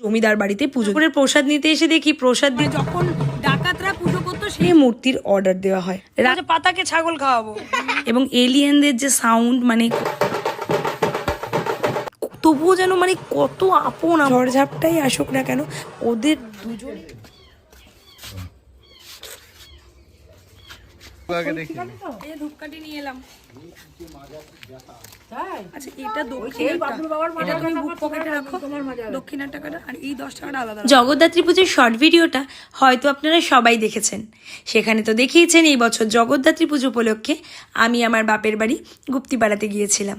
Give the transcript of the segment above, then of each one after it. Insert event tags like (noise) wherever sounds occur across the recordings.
জমিদার বাড়িতে পুজো করে প্রসাদ নিতে এসে দেখি প্রসাদ দিয়ে যখন ডাকাতরা পুজো করতো সেই মূর্তির অর্ডার দেওয়া হয়। রাজা পাতাকে ছাগল খাওয়াবো। এবং এলিয়েনদের যে সাউন্ড মানে তবুও যেন মানে কত আপন ঝড়ঝাপটাই আসুক না কেন ওদের দুজন আগে দেখি। এই ধূপকাঠি নিয়ে এলাম। আচ্ছা এটা দক্ষিণের এটা তুমি বুক পকেটে রাখো। দক্ষিণের টাকাটা আর এই দশ টাকাটা আলাদা জগদ্ধাত্রী পুজোর শর্ট ভিডিওটা হয়তো আপনারা সবাই দেখেছেন। সেখানে তো দেখিয়েছেন এই বছর জগদ্ধাত্রী পুজো উপলক্ষে আমি আমার বাপের বাড়ি গুপ্তিপাড়াতে গিয়েছিলাম।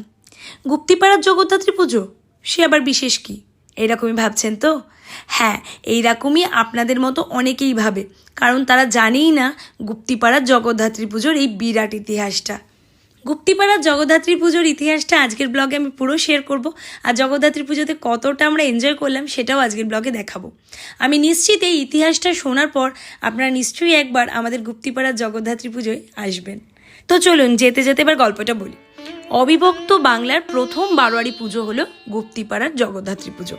গুপ্তিপাড়ার জগদ্ধাত্রী পুজো সে আবার বিশেষ কি? এরকমই ভাবছেন তো? হ্যাঁ এইরকমই আপনাদের মতো অনেকেই ভাবে কারণ তারা জানেই না গুপ্তিপাড়ার জগদ্ধাত্রী পুজোর এই বিরাট ইতিহাসটা। গুপ্তিপাড়ার জগদ্ধাত্রী পুজোর ইতিহাসটা আজকের ব্লগে আমি পুরো শেয়ার করব। আর জগদ্ধাত্রী পুজোতে কতটা আমরা এনজয় করলাম সেটাও আজকের ব্লগে দেখাবো। আমি নিশ্চিত এই ইতিহাসটা শোনার পর আপনারা নিশ্চয়ই একবার আমাদের গুপ্তিপাড়ার জগদ্ধাত্রী পুজোয় আসবেন। তো চলুন, যেতে যেতে এবার গল্পটা বলি। অবিভক্ত বাংলার প্রথম বারোয়ারি পুজো হলো গুপ্তিপাড়ার জগদ্ধাত্রী পুজো,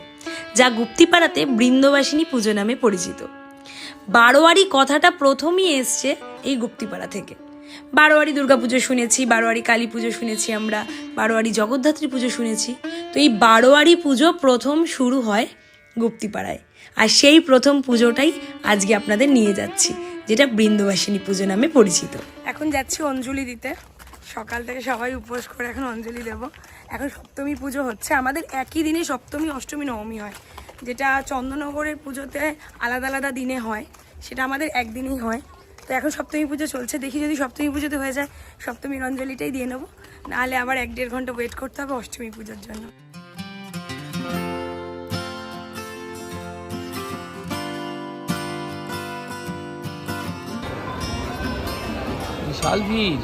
যা গুপ্তিপাড়াতে বৃন্দবাসিনী পুজো নামে পরিচিত। বারোয়ারি কথাটা প্রথমই এসছে এই গুপ্তিপাড়া থেকে। বারোয়ারি দুর্গা পুজো শুনেছি, বারোয়ারি কালী পুজো শুনেছি আমরা, বারোয়ারি জগদ্ধাত্রী পুজো শুনেছি। তো এই বারোয়ারি পুজো প্রথম শুরু হয় গুপ্তিপাড়ায়। আর সেই প্রথম পুজোটাই আজকে আপনাদের নিয়ে যাচ্ছি, যেটা বৃন্দবাসিনী পুজো নামে পরিচিত। এখন যাচ্ছি অঞ্জলি দিতে। সকাল থেকে সবাই উপোস করে এখন অঞ্জলি দেব। এখন সপ্তমী পুজো হচ্ছে। আমাদের একই দিনে সপ্তমী, অষ্টমী, নবমী হয়, যেটা চন্দননগরের পুজোতে আলাদা আলাদা দিনে হয়, সেটা আমাদের একদিনেই হয়। তো এখন সপ্তমী পুজো চলছে, দেখি যদি সপ্তমী পুজোতে হয়ে যায় সপ্তমীর অঞ্জলিটাই দিয়ে নেব। নাহলে আবার এক দেড় ঘণ্টা ওয়েট করতে হবে অষ্টমী পুজোর জন্য। বিশাল ভিড়।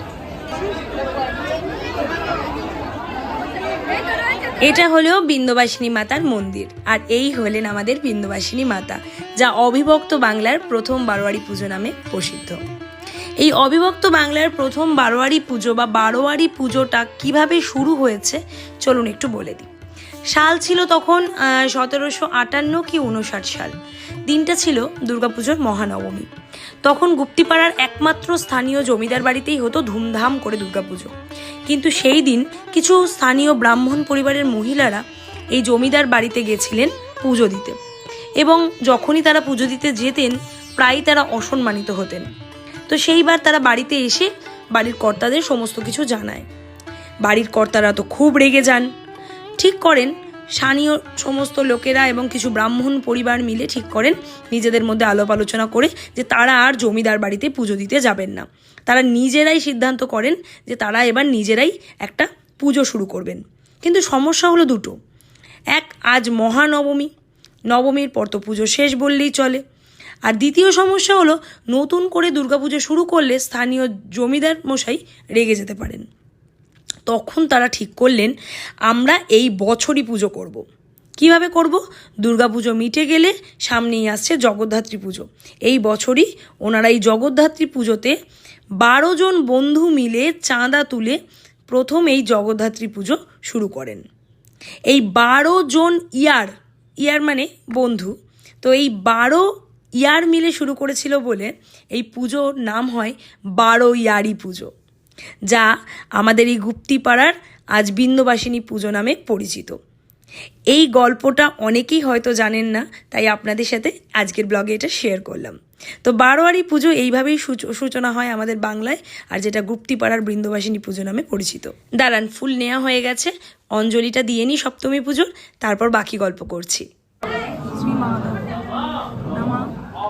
এটা হলেও বিন্দবাসিনী মাতার মন্দির, আর এই হলেন আমাদের বিন্দবাসিনী মাতা, যা অবিভক্ত বাংলার প্রথম বারোয়ারি পুজো নামে প্রসিদ্ধ। এই অবিভক্ত বাংলার প্রথম বারোয়ারি পুজো বা বারোয়ারি পুজোটা কীভাবে শুরু হয়েছে, চলুন একটু বলে দিই। সাল ছিল তখন সতেরোশো আটান্ন কি উনষাট সাল। দিনটা ছিল দুর্গাপুজোর মহানবমী। তখন গুপ্তিপাড়ার একমাত্র স্থানীয় জমিদার বাড়িতেই হতো ধুমধাম করে দুর্গাপুজো। কিন্তু সেই দিন কিছু স্থানীয় ব্রাহ্মণ পরিবারের মহিলারা এই জমিদার বাড়িতে গেছিলেন পুজো দিতে। এবং যখনই তারা পুজো দিতে যেতেন, প্রায়ই তারা অসম্মানিত হতেন। তো সেইবার তারা বাড়িতে এসে বাড়ির কর্তাদের সমস্ত কিছু জানায়। বাড়ির কর্তারা তো খুব রেগে যান। ঠিক করেন। স্থানীয় সমস্ত লোকেরা এবং কিছু ব্রাহ্মণ পরিবার মিলে ঠিক করেন। নিজেদের মধ্যে আলাপ আলোচনা করে যে তারা আর জমিদার বাড়িতে পুজো দিতে যাবেন না। তারা নিজেরাই সিদ্ধান্ত করেন যে তারা এবার নিজেরাই একটা পুজো শুরু করবেন। কিন্তু সমস্যা হলো দুটো। এক, আজ মহানবমী। নবমীর পর তো পুজো শেষ বললেই চলে। আর দ্বিতীয় সমস্যা হলো, নতুন করে দুর্গাপুজো শুরু করলে স্থানীয় জমিদার মশাই রেগে যেতে পারেন। তখন তারা ঠিক করলেন, আমরা এই বছরই পুজো করব। কীভাবে করব? দুর্গাপুজো মিটে গেলে সামনেই আসছে জগদ্ধাত্রী পুজো। এই বছরই ওনারা এই জগদ্ধাত্রী পুজোতে বারো জন বন্ধু মিলে চাঁদা তুলে প্রথম এই জগদ্ধাত্রী পুজো শুরু করেন। এই বারো জন ইয়ার ইয়ার মানে বন্ধু, তো এই বারো ইয়ার মিলে শুরু করেছিল বলে এই পুজোর নাম হয় বারো ইয়ারি পুজো। যা আমাদের এই গুপ্তিপাড়ার আজ বিন্দবাসিনী পুজো নামে পরিচিত। এই গল্পটা অনেকেই হয়তো জানেন না, তাই আপনাদের সাথে আজকের ব্লগে এটা শেয়ার করলাম। তো বারোয়ারি পুজো এইভাবেই সূচ- সূচনা হয় আমাদের বাংলায়, আর যেটা গুপ্তিপাড়ার বৃন্দবাসিনী পুজো নামে পরিচিত। দাঁড়ান, ফুল নেওয়া হয়ে গেছে, অঞ্জলিটা দিয়ে নিই সপ্তমী পুজোর, তারপর বাকি গল্প করছি শ্রী মহাদেব নমঃ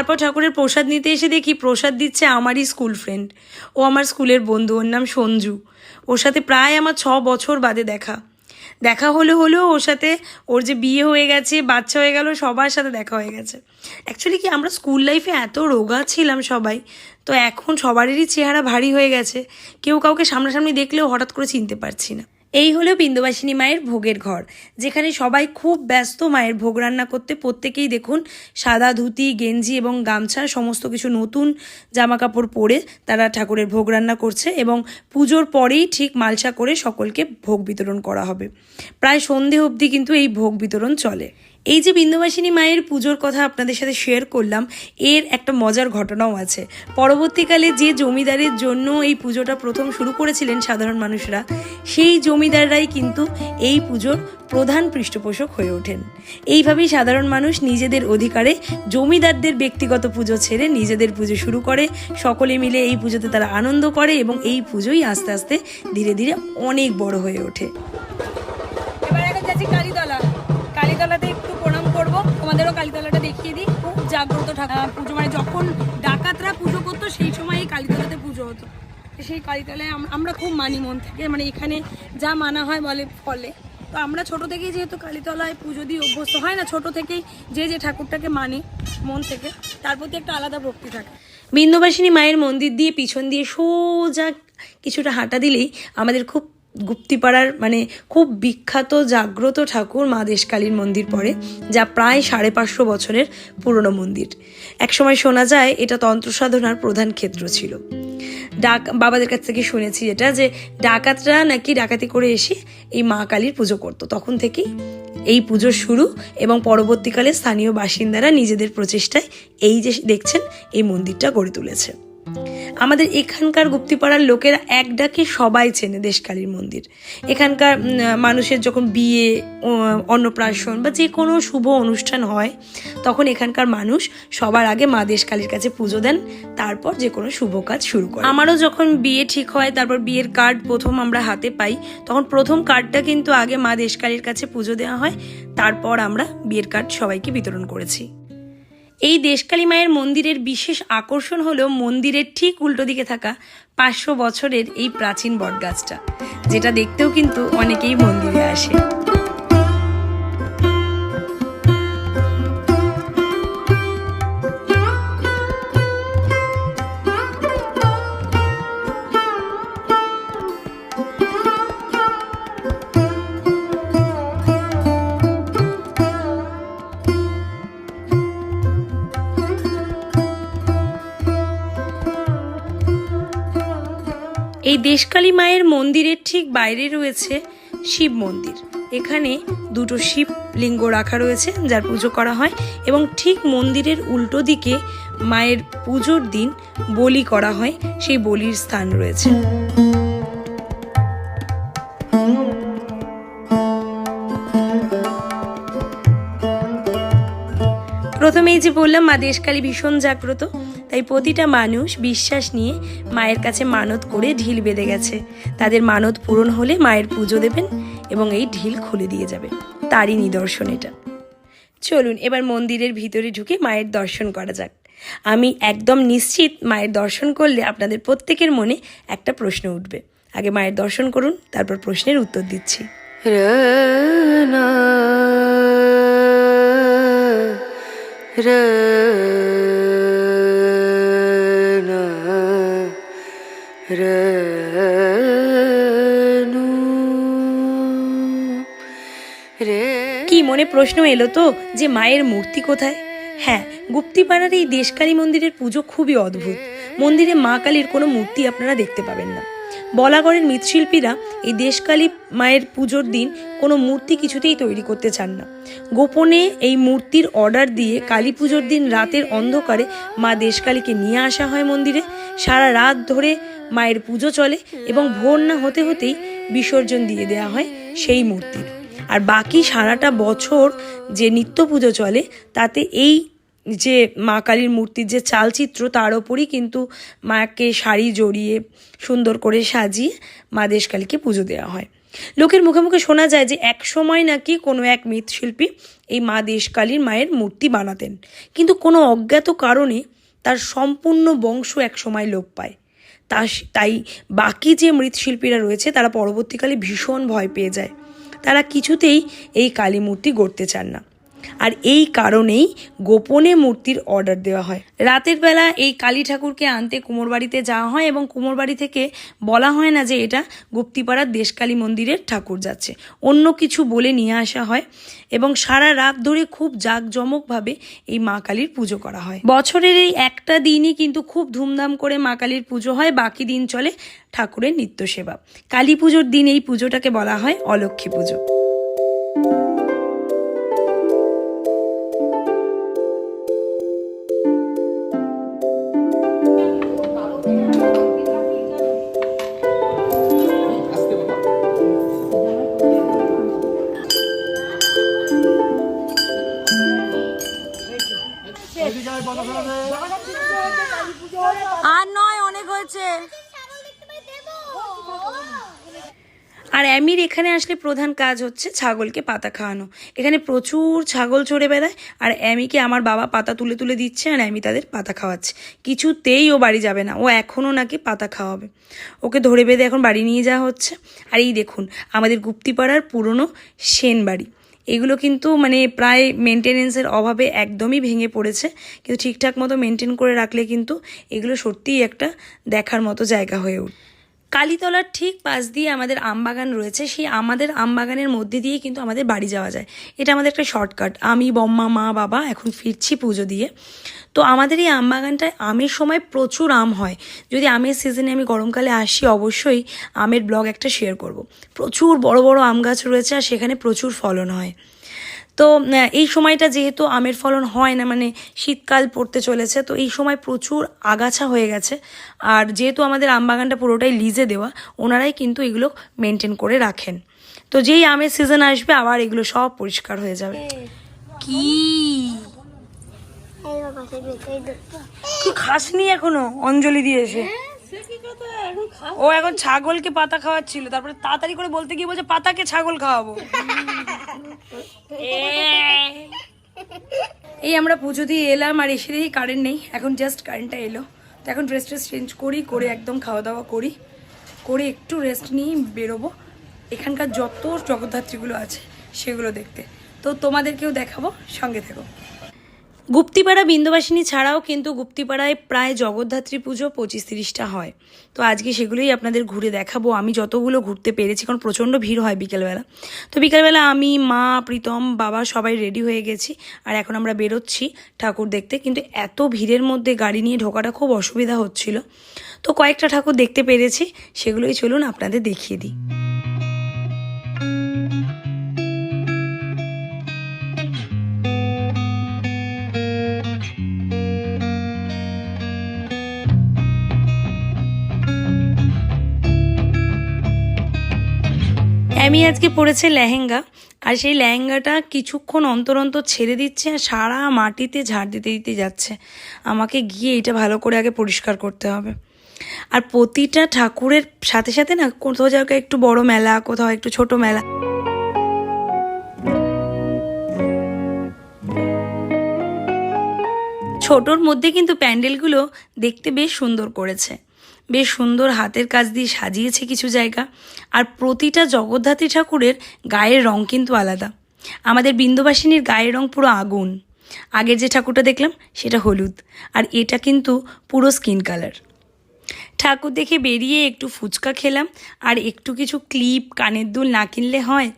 তারপর ঠাকুরের প্রসাদ নিতে এসে দেখি প্রসাদ দিচ্ছে আমারই স্কুল ফ্রেন্ড ও আমার স্কুলের বন্ধু, ওর নাম সঞ্জু। ওর সাথে প্রায় আমার ছ বছর বাদে দেখা। দেখা হলে হলেও ওর সাথে ওর যে বিয়ে হয়ে গেছে, বাচ্চা হয়ে গেল, সবার সাথে দেখা হয়ে গেছে। অ্যাকচুয়ালি কি আমরা স্কুল লাইফে এত রোগা ছিলাম সবাই, তো এখন সবারই চেহারা ভারী হয়ে গেছে। কেউ কাউকে সামনাসামনি দেখলেও হঠাৎ করে চিনতে পারছি না। এই হলো বিন্দুবাসিনী মায়ের ভোগের ঘর, যেখানে সবাই খুব ব্যস্ত মায়ের ভোগ রান্না করতে। প্রত্যেকেই দেখুন, সাদা ধুতি, গেঞ্জি এবং গামছা, সমস্ত কিছু নতুন জামা কাপড় পরে তারা ঠাকুরের ভোগ রান্না করছে এবং পুজোর পরেই ঠিক মালসা করে সকলকে ভোগ বিতরণ করা হবে। প্রায় সন্ধে অবধি কিন্তু এই ভোগ বিতরণ চলে। এই যে বিন্দুবাসিনী মায়ের পুজোর কথা আপনাদের সাথে শেয়ার করলাম, এর একটা মজার ঘটনাও আছে। পরবর্তীকালে যে জমিদারের জন্য এই পুজোটা প্রথম শুরু করেছিলেন সাধারণ মানুষরা, সেই জমিদাররাই কিন্তু এই পুজোর প্রধান পৃষ্ঠপোষক হয়ে ওঠেন। এইভাবেই সাধারণ মানুষ নিজেদের অধিকারে জমিদারদের ব্যক্তিগত পুজো ছেড়ে নিজেদের পুজো শুরু করে। সকলে মিলে এই পুজোতে তারা আনন্দ করে এবং এই পুজোই আস্তে আস্তে ধীরে ধীরে অনেক বড় হয়ে ওঠে। এবার তোমাদেরও কালীতলাটা দেখিয়ে দিই। খুব জাগ্রত পুজো মানে যখন ডাকাতরা পুজো করতো, সেই সময় এই কালীতলাতে পুজো হতো। সেই কালীতলায় আমরা খুব মানি মন থেকে মানে এখানে যা মানা হয় বলে ফলে। তো আমরা ছোট থেকেই যেহেতু কালীতলায় পুজো দিয়ে অভ্যস্ত, হয় না, ছোট থেকেই যে যে ঠাকুরটাকে মানে মন থেকে, তার প্রতি একটা আলাদা ভক্তি থাকে। বিন্দুবাসিনী মায়ের মন্দির দিয়ে পিছন দিয়ে সোজা কিছুটা হাঁটা দিলেই আমাদের খুব গুপ্তিপাড়ার মানে খুব বিখ্যাত, জাগ্রত ঠাকুর মা দেশকালীর মন্দির পড়ে, যা প্রায় সাড়ে পাঁচশো বছরের পুরনো মন্দির। একসময় শোনা যায়, এটা তন্ত্র সাধনার প্রধান ক্ষেত্র ছিল। ডাক, বাবাদের কাছ থেকে শুনেছি এটা, যে ডাকাতরা নাকি ডাকাতি করে এসে এই মা কালীর পুজো করতো। তখন থেকেই এই পুজোর শুরু এবং পরবর্তীকালে স্থানীয় বাসিন্দারা নিজেদের প্রচেষ্টায় এই যে দেখছেন, এই মন্দিরটা গড়ে তুলেছে। আমাদের এখানকার গুপ্তিপাড়ার লোকেরা এক ডাকে সবাই চেনে দেশকালীর মন্দির। এখানকার মানুষের যখন বিয়ে অন্নপ্রাশন বা যে কোনো শুভ অনুষ্ঠান হয়, তখন এখানকার মানুষ সবার আগে মা দেশকালীর কাছে পুজো দেন, তারপর যে কোনো শুভ কাজ শুরু করে আমারও যখন বিয়ে ঠিক হয়, তারপর বিয়ের কার্ড প্রথম আমরা হাতে পাই, তখন প্রথম কার্ডটা কিন্তু আগে মা দেশকালীর কাছে পুজো দেওয়া হয়, তারপর আমরা বিয়ের কার্ড সবাইকে বিতরণ করেছি। এই দেশকালী মায়ের মন্দিরের বিশেষ আকর্ষণ হলো মন্দিরের ঠিক উল্টো দিকে থাকা পাঁচশো বছরের এই প্রাচীন বটগাছটা, যেটা দেখতেও কিন্তু অনেকেই মন্দিরে আসে। এই দেশকালী মায়ের মন্দিরের ঠিক বাইরে রয়েছে শিব মন্দির। এখানে দুটো শিব লিঙ্গ রাখা রয়েছে, যার পুজো করা হয়, এবং ঠিক মন্দিরের উল্টো দিকে মায়ের পুজোর দিন বলি করা হয়, সেই বলির স্থান রয়েছে। প্রথমেই যে বললাম, মা দেশকালী ভীষণ জাগ্রত। তাই প্রতিটা মানুষ বিশ্বাস নিয়ে মায়ের কাছে মানত করে ঢিল বেঁধে গেছে। তাদের মানত পূরণ হলে মায়ের পুজো দেবেন এবং এই ঢিল খুলে দিয়ে যাবে। তারই নিদর্শন এটা। চলুন, এবার মন্দিরের ভিতরে ঢুকে মায়ের দর্শন করা যাক। আমি একদম নিশ্চিত মায়ের দর্শন করলে আপনাদের প্রত্যেকের মনে একটা প্রশ্ন উঠবে। আগে মায়ের দর্শন করুন, তারপর প্রশ্নের উত্তর দিচ্ছি। কি মনে প্রশ্ন এলো তো যে মায়ের মূর্তি কোথায়? হ্যাঁ গুপ্তিপাড়ার এই দেশকালী মন্দিরের পুজো খুবই অদ্ভুত। মন্দিরে মা কালীর কোনো মূর্তি আপনারা দেখতে পাবেন না। বলাগড়ের মৃৎশিল্পীরা এই দেশকালী মায়ের পুজোর দিন কোনো মূর্তি কিছুতেই তৈরি করতে চান না। গোপনে এই মূর্তির অর্ডার দিয়ে কালী পুজোর দিন রাতের অন্ধকারে মা দেশকালীকে নিয়ে আসা হয় মন্দিরে। সারা রাত ধরে মায়ের পুজো চলে এবং ভোর না হতে হতেই বিসর্জন দিয়ে দেওয়া হয় সেই মূর্তির। আর বাকি সারাটা বছর যে নিত্য পুজো চলে, তাতে এই যে মা কালীর মূর্তির যে চালচিত্র, তার ওপরই কিন্তু মাকে শাড়ি জড়িয়ে সুন্দর করে সাজিয়ে মা দেশকালীকে পুজো দেওয়া হয়। লোকের মুখে মুখে শোনা যায় যে এক সময় নাকি কোনো এক মৃৎশিল্পী এই মা দেশকালীর মায়ের মূর্তি বানাতেন। কিন্তু কোনো অজ্ঞাত কারণে তার সম্পূর্ণ বংশ এক সময় লোপ পায়। তা তাই বাকি যে মৃৎশিল্পীরা রয়েছে, তারা পরবর্তীকালে ভীষণ ভয় পেয়ে যায়। তারা কিছুতেই এই কালী মূর্তি গড়তে চান না। আর এই কারণেই গোপনে মূর্তির অর্ডার দেওয়া হয়। রাতের বেলা এই কালী ঠাকুরকে আনতে কুমোর বাড়িতে যাওয়া হয় এবং কুমোর বাড়ি থেকে বলা হয় না যে এটা গুপ্তিপাড়ার দেশকালী মন্দিরের ঠাকুর যাচ্ছে। অন্য কিছু বলে নিয়ে আসা হয় এবং সারা রাত ধরে খুব জাঁকজমকভাবে এই মা কালীর পুজো করা হয়। বছরের এই একটা দিনই কিন্তু খুব ধুমধাম করে মা কালীর পুজো হয়, বাকি দিন চলে ঠাকুরের নিত্য সেবা। কালী পুজোর দিন এই পুজোটাকে বলা হয় অলক্ষ্মী পুজো। আর অ্যামির এখানে আসলে প্রধান কাজ হচ্ছে ছাগলকে পাতা খাওয়ানো। এখানে প্রচুর ছাগল চড়ে বেড়ায়, আর অ্যামিকে আমার বাবা পাতা তুলে তুলে দিচ্ছে আর অ্যামি তাদের পাতা খাওয়াচ্ছে। কিছুতেই ও বাড়ি যাবে না, ও এখনও নাকি পাতা খাওয়াবে। ওকে ধরে বেঁধে এখন বাড়ি নিয়ে যাওয়া হচ্ছে। আর এই দেখুন, আমাদের গুপ্তিপাড়ার পুরনো সেন বাড়ি এগুলো কিন্তু মানে প্রায় মেনটেনেন্সের অভাবে একদমই ভেঙে পড়েছে। কিন্তু ঠিকঠাক মতো মেনটেন করে রাখলে কিন্তু এগুলো সত্যিই একটা দেখার মতো জায়গা হয়ে উঠবে কালীতলার ঠিক পাশ দিয়ে আমাদের আমবাগান রয়েছে, সেই আমাদের আমবাগানের মধ্যে দিয়ে কিন্তু আমাদের বাড়ি যাওয়া যায়। এটা আমাদের একটা শর্টকাট। আমি, বম্মা, মা, বাবা এখন ফিরছি পুজো দিয়ে। তো আমাদের এই আমবাগানটায় আমের সময় প্রচুর আম হয়। যদি আমের সিজনে আমি গরমকালে আসি, অবশ্যই আমের ব্লগ একটা শেয়ার করব। প্রচুর বড় বড় আম গাছ রয়েছে আর সেখানে প্রচুর ফলন হয়। তো এই সময়টা যেহেতু আমের ফলন হয় না মানে শীতকাল পড়তে চলেছে, তো এই সময় প্রচুর আগাছা হয়ে গেছে। আর যেহেতু আমাদের আম বাগানটা পুরোটাই লিজে দেওয়া, ওনারাই কিন্তু এগুলো মেনটেন করে রাখেন। তো যেই আমের সিজন আসবে, আবার এগুলো সব পরিষ্কার হয়ে যাবে। কি? খাসনি এখনও? অঞ্জলি দিয়েছে ও এখন ছাগলকে পাতা খাওয়াচ্ছিল, তারপরে তাড়াতাড়ি করে বলতে গিয়ে বলছে, পাতাকে ছাগল খাওয়াবো। (laughs) এই আমরা পুজো দিয়ে এলাম, আর এসে দেখি কারেন্ট নেই। এখন জাস্ট কারেন্টটা এলো। তো এখন ড্রেস ট্রেস চেঞ্জ করি, করে একদম খাওয়া দাওয়া করি। করে একটু রেস্ট নিয়ে বেরোবো। এখানকার যত জগদ্ধাত্রীগুলো আছে, সেগুলো দেখতে। তো তোমাদেরকেও দেখাবো, সঙ্গে থেকো। গুপ্তিপাড়া বিন্দুবাসিনী ছাড়াও কিন্তু গুপ্তিপাড়ায় প্রায় জগদ্ধাত্রী পুজো পঁচিশ তিরিশটা হয়। তো আজকে সেগুলোই আপনাদের ঘুরে দেখাবো। আমি যতগুলো ঘুরতে পেরেছি, কারণ প্রচণ্ড ভিড় হয় বিকেলবেলা। তো বিকেলবেলা আমি, মা, প্রীতম, বাবা সবাই রেডি হয়ে গেছি, আর এখন আমরা বেরোচ্ছি ঠাকুর দেখতে। কিন্তু এত ভিড়ের মধ্যে গাড়ি নিয়ে ঢোকাটা খুব অসুবিধা হচ্ছিল। তো কয়েকটা ঠাকুর দেখতে পেরেছি, সেগুলোই চলুন আপনাদের দেখিয়ে দিই। অ্যামি আজকে পরেছে লেহেঙ্গা, আর সেই লেহেঙ্গাটা কিছুক্ষণ অন্তর অন্তর ছেড়ে দিচ্ছে আর সারা মাটিতে ঝাড় দিতে দিতে যাচ্ছে। আমাকে গিয়ে এটা ভালো করে আগে পরিষ্কার করতে হবে। আর প্রতিটা ঠাকুরের সাথে সাথে না কোথাও জায়গায় একটু বড় মেলা, কোথাও একটু ছোট মেলা। ছোটোর মধ্যে কিন্তু প্যান্ডেলগুলো দেখতে বেশ সুন্দর করেছে। বেশ সুন্দর হাতের কাজ দিয়ে সাজিয়েছে কিছু জায়গা। আর প্রতিটা জগদ্ধাত্রী ঠাকুরের গায়ের রং কিন্তু আলাদা। আমাদের বিন্দুবাসিনীর গায়ের রং পুরো আগুন। আগের যে ঠাকুরটা দেখলাম, সেটা হলুদ। আর এটা কিন্তু পুরো স্কিন কালার। ঠাকুর দেখে বেরিয়ে একটু ফুচকা খেলাম। আর একটু কিছু ক্লিপ, কানের দুল না কিনলে হয়।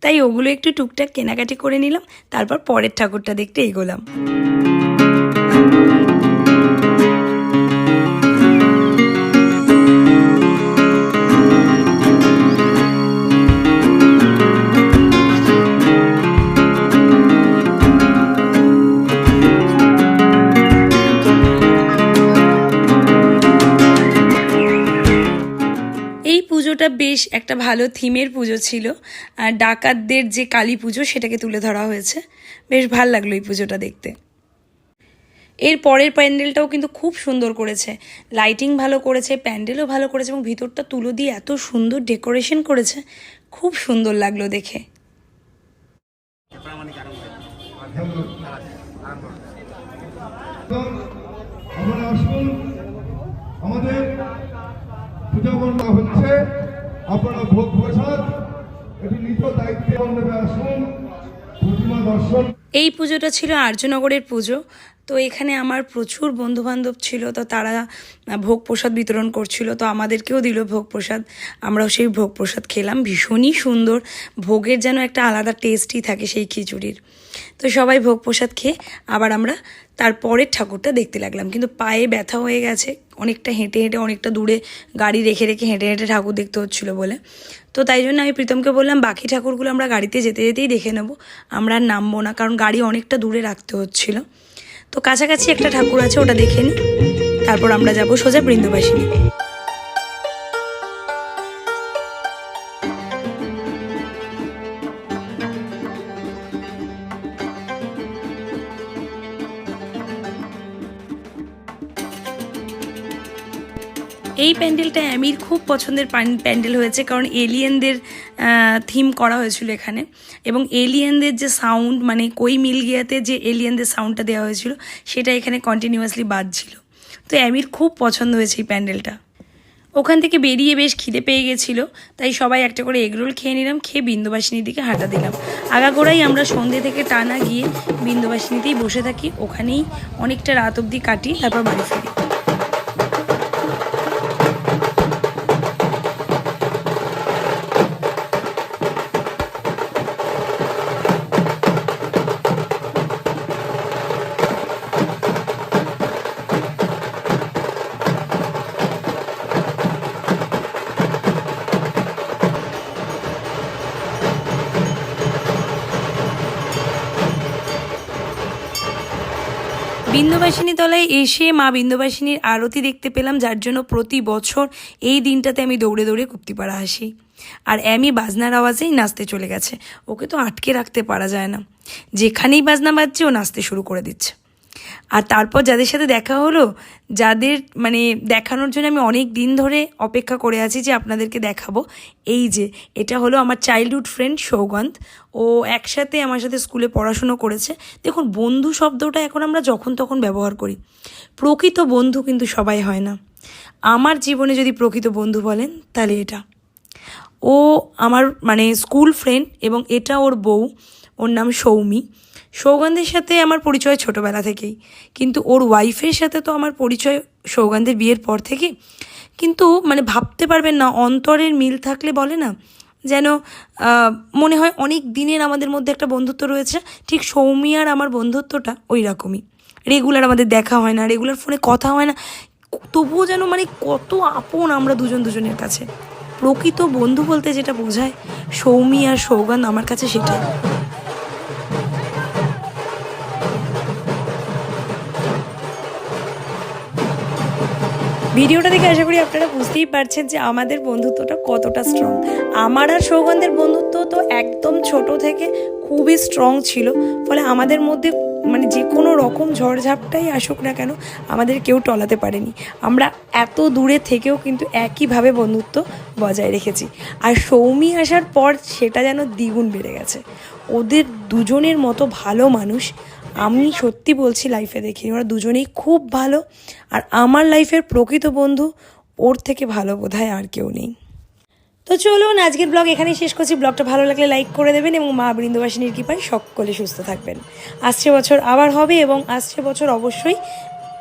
তাই ওগুলো একটু টুকটাক কেনাকাটি করে নিলাম। তারপর পরের ঠাকুরটা দেখতে এগোলাম। পুজোটা বেশ একটা ভালো থিমের পুজো ছিল, আর ডাকাতদের যে কালী পুজো সেটাকে তুলে ধরা হয়েছে। বেশ ভালো লাগল এই পুজোটা দেখতে। এর পরের প্যান্ডেলটাও কিন্তু খুব সুন্দর করেছে। লাইটিং ভালো করেছে, প্যান্ডেলও ভালো করেছে এবং ভিতরটা তুলো দিয়ে এত সুন্দর ডেকোরেশন করেছে, খুব সুন্দর লাগল দেখে। আমাদের হচ্ছে। আপনারা ভোগ প্রসাদ, এটি নিজ দায়িত্বে আসুন, প্রতিমা দর্শন। এই পুজোটা ছিল আর্যনগরের পুজো। তো এখানে আমার প্রচুর বন্ধু বান্ধব ছিল, তো তারা ভোগ প্রসাদ বিতরণ করছিল, তো আমাদেরকেও দিল ভোগ প্রসাদ। আমরাও সেই ভোগ প্রসাদ খেলাম, ভীষণই সুন্দর। ভোগের যেন একটা আলাদা টেস্টই থাকে সেই খিচুড়ির। তো সবাই ভোগ প্রসাদ খেয়ে আবার আমরা তারপরের ঠাকুরটা দেখতে লাগলাম। কিন্তু পায়ে ব্যথা হয়ে গেছে, অনেকটা হেঁটে হেঁটে, অনেকটা দূরে গাড়ি রেখে রেখে হেঁটে হেঁটে ঠাকুর দেখতে হচ্ছিল বলে। তো তাই জন্য আমি প্রীতমকে বললাম, বাকি ঠাকুরগুলো আমরা গাড়িতে যেতে যেতেই দেখে নেব। আমরা নামবো না, কারণ গাড়ি অনেকটা দূরে রাখতে হচ্ছিল। তো কাছাকাছি একটা ঠাকুর আছে ওটা দেখেন তারপর আমরা যাব সোজা বৃন্দবাসিনী এই প্যান্ডেলটা অ্যামির খুব পছন্দের প্যান্ডেল হয়েছে, কারণ এলিয়েনদের থিম করা হয়েছিল এখানে। এবং এলিয়েনদের যে সাউন্ড মানে কই মিল গিয়াতে যে এলিয়েনদের সাউন্ডটা দেওয়া হয়েছিল, সেটা এখানে কন্টিনিউয়াসলি বাজছিল। তো অ্যামির খুব পছন্দ হয়েছে এই প্যান্ডেলটা। ওখান থেকে বেরিয়ে বেশ খিদে পেয়ে গেছিল, তাই সবাই একটা করে এগরোল খেয়ে নিলাম, খেয়ে বিন্দুবাসিনীর দিকে হাঁটা দিলাম। আগাগোড়াই আমরা সন্ধ্যে থেকে টানা গিয়ে বিন্দুবাসিনীতেই বসে থাকি, ওখানেই অনেকটা রাত অবধি কাটি তারপর বাড়ি ফিরি। বিন্দুবাসিনী তলায় এসে মা বিন্দুবাসিনীর আরতি দেখতে পেলাম, যার জন্য প্রতি বছর এই দিনটাতে আমি দৌড়ে দৌড়ে কুপ্তিপাড়া আসি। আর অ্যামি বাজনার আওয়াজেই নাচতে চলে গেছে। ওকে তো আটকে রাখতে পারা যায় না। যেখানেই বাজনা বাজছে, ও নাচতে শুরু করে দিচ্ছে। আর তারপর যাদের সাথে দেখা হলো, যাদের মানে দেখানোর জন্য আমি অনেক দিন ধরে অপেক্ষা করে আছি যে আপনাদেরকে দেখাবো। এই যে, এটা হলো আমার চাইল্ডহুড ফ্রেন্ড সৌগন্ধ। ও একসাথে আমার সাথে স্কুলে পড়াশুনো করেছে। দেখুন, বন্ধু শব্দটা এখন আমরা যখন তখন ব্যবহার করি। প্রকৃত বন্ধু কিন্তু সবাই হয় না। আমার জীবনে যদি প্রকৃত বন্ধু বলেন, তাহলে এটা। ও আমার মানে স্কুল ফ্রেন্ড এবং এটা ওর বউ, ওর নাম সৌমি। সৌগন্ধের সাথে আমার পরিচয় ছোটোবেলা থেকেই। কিন্তু ওর ওয়াইফের সাথে তো আমার পরিচয় সৌগন্ধের বিয়ের পর থেকে। কিন্তু মানে ভাবতে পারবেন না, অন্তরের মিল থাকলে বলে না, যেন মনে হয় অনেক দিনের আমাদের মধ্যে একটা বন্ধুত্ব রয়েছে। ঠিক সৌমি আর আমার বন্ধুত্বটা ওই রকমই। রেগুলার আমাদের দেখা হয় না রেগুলার ফোনে কথা হয় না। তবুও যেন মানে কত আপন আমরা দুজন দুজনের কাছে। প্রকৃত বন্ধু বলতে যেটা বোঝায় সৌমি আর সৌগন্ধ আমার কাছে সেটাই। ভিডিওটা দেখে আশা করি আপনারা বুঝতেই পারছেন যে আমাদের বন্ধুত্বটা কতটা স্ট্রং আমার আর সৌগন্ধের বন্ধুত্ব তো একদম ছোট থেকে খুবই স্ট্রং ছিল। ফলে আমাদের মধ্যে মানে যে কোনো রকম ঝড়ঝাপটাই আসুক না কেন, আমাদের কেউ টলাতে পারেনি। আমরা এত দূরে থেকেও কিন্তু একইভাবে বন্ধুত্ব বজায় রেখেছি। আর সৌমি আসার পর সেটা যেন দ্বিগুণ বেড়ে গেছে। ওদের দুজনের মতো ভালো মানুষ আমি সত্যি বলছি লাইফে দেখি ওরা দুজনেই খুব ভালো। আর আমার লাইফের প্রকৃত বন্ধু ওর থেকে ভালো বোধ আর কেউ নেই। তো চলুন, আজকের ব্লগ এখানেই শেষ করছি। ব্লগটা ভালো লাগলে লাইক করে দেবেন এবং মা বৃন্দবাসিনীর কৃপায় সকলে সুস্থ থাকবেন। আসছে বছর আবার হবে এবং আসছে বছর অবশ্যই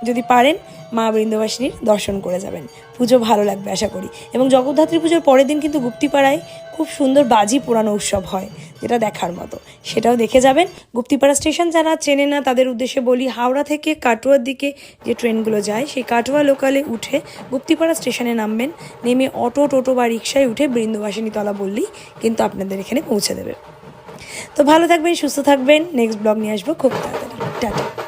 যদি পারেন, মা বৃন্দবাসিনীর দর্শন করে যাবেন। পুজো ভালো লাগবে, আশা করি। এবং জগদ্ধাত্রী পুজোর পরের দিন কিন্তু গুপ্তিপাড়ায় খুব সুন্দর বাজি পোড়ানো উৎসব হয়, যেটা দেখার মতো। সেটাও দেখে যাবেন। গুপ্তিপাড়া স্টেশন যারা চেনে না, তাদের উদ্দেশ্যে বলি, হাওড়া থেকে কাটোয়ার দিকে যে ট্রেনগুলো যায়, সেই কাটোয়া লোকালে উঠে গুপ্তিপাড়া স্টেশনে নামবেন। নেমে অটো, টোটো বা রিক্সায় উঠে বৃন্দবাসিনী তলা বললেই কিন্তু আপনাদের এখানে পৌঁছে দেবে। তো ভালো থাকবেন, সুস্থ থাকবেন। নেক্সট ব্লগ নিয়ে আসব খুব তাড়াতাড়ি। টাটা।